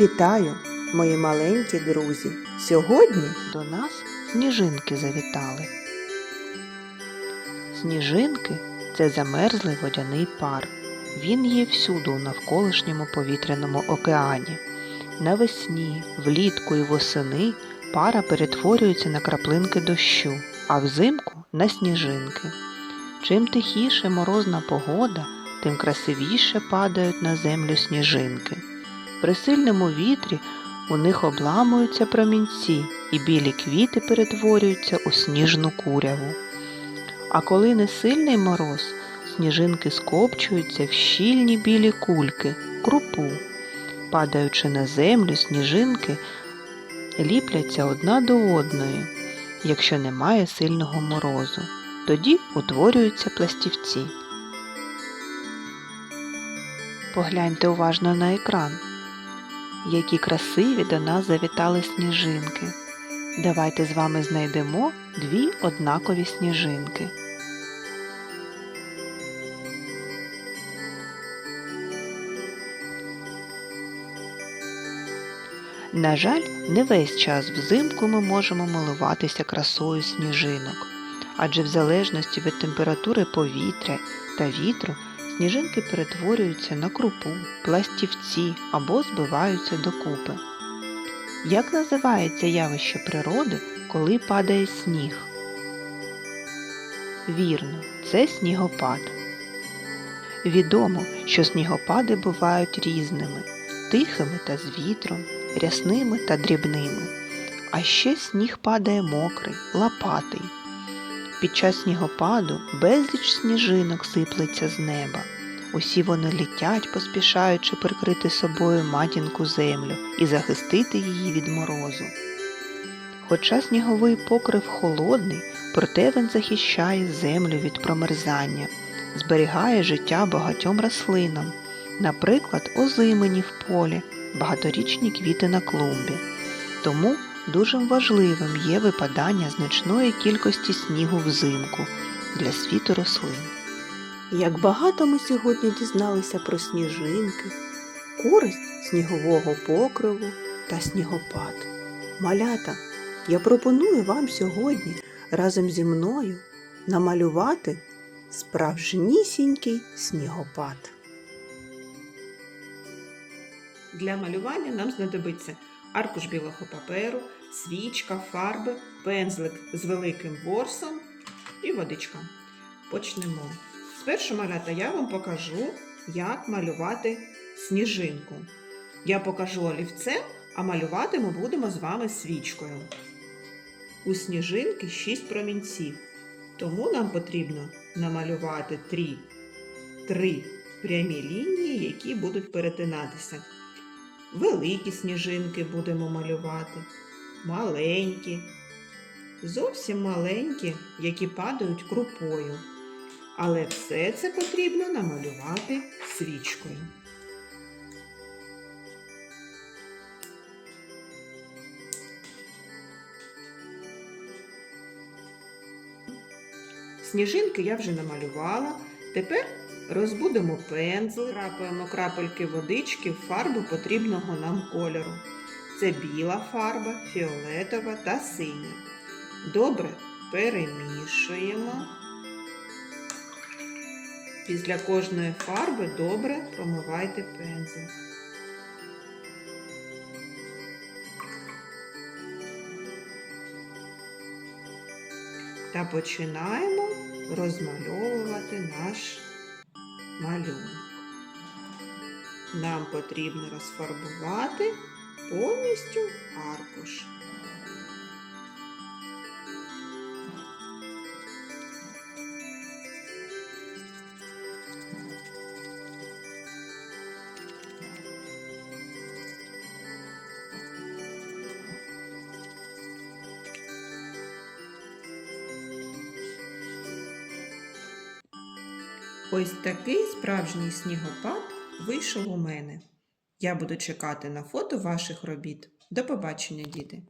Вітаю, мої маленькі друзі! Сьогодні до нас сніжинки завітали. Сніжинки це замерзлий водяний пар. Він є всюди у навколишньому повітряному океані. Навесні, влітку і восени пара перетворюється на краплинки дощу, а взимку на сніжинки. Чим тихіше морозна погода, тим красивіше падають на землю сніжинки. При сильному вітрі у них обламуються промінці, і білі квіти перетворюються у сніжну куряву. А коли не сильний мороз, сніжинки скопчуються в щільні білі кульки, крупу. Падаючи на землю, сніжинки ліпляться одна до одної, якщо немає сильного морозу. Тоді утворюються пластівці. Погляньте уважно на екран. Які красиві до нас завітали сніжинки. Давайте з вами знайдемо дві однакові сніжинки. На жаль, не весь час взимку ми можемо милуватися красою сніжинок, адже в залежності від температури повітря та вітру сніжинки перетворюються на крупу, пластівці або збиваються докупи. Як називається явище природи, коли падає сніг? Вірно, це снігопад. Відомо, що снігопади бувають різними тихими та з вітром, рясними та дрібними. А ще сніг падає мокрий, лопатий. Під час снігопаду безліч сніжинок сиплеться з неба. Усі вони літять, поспішаючи прикрити собою матінку землю і захистити її від морозу. Хоча сніговий покрив холодний, проте він захищає землю від промерзання, зберігає життя багатьом рослинам, наприклад, озимені в полі, багаторічні квіти на клумбі. Тому дуже важливим є випадання значної кількості снігу взимку для світу рослин. Як багато ми сьогодні дізналися про сніжинки, користь снігового покриву та снігопад. Малята, я пропоную вам сьогодні разом зі мною намалювати справжнісінький снігопад. Для малювання нам знадобиться аркуш білого паперу, свічка, фарби, пензлик з великим ворсом і водичка. Почнемо. Спершу малята я вам покажу, як малювати сніжинку. Я покажу олівцем, а малювати ми будемо з вами свічкою. У сніжинки 6 промінців, тому нам потрібно намалювати 3, 3 прямі лінії, які будуть перетинатися. Великі сніжинки будемо малювати, маленькі, зовсім маленькі, які падають крупою. Але все це потрібно намалювати свічкою. Сніжинки я вже намалювала. Тепер розбудемо пензл, крапаємо крапельки водички в фарбу потрібного нам кольору. Це біла фарба, фіолетова та синя. Добре перемішуємо. Після кожної фарби добре промивайте пензлик. Та починаємо розмальовувати наш малюнок. Нам потрібно розфарбувати повністю аркуш. Ось такий справжній снігопад вийшов у мене. Я буду чекати на фото ваших робіт. До побачення, діти!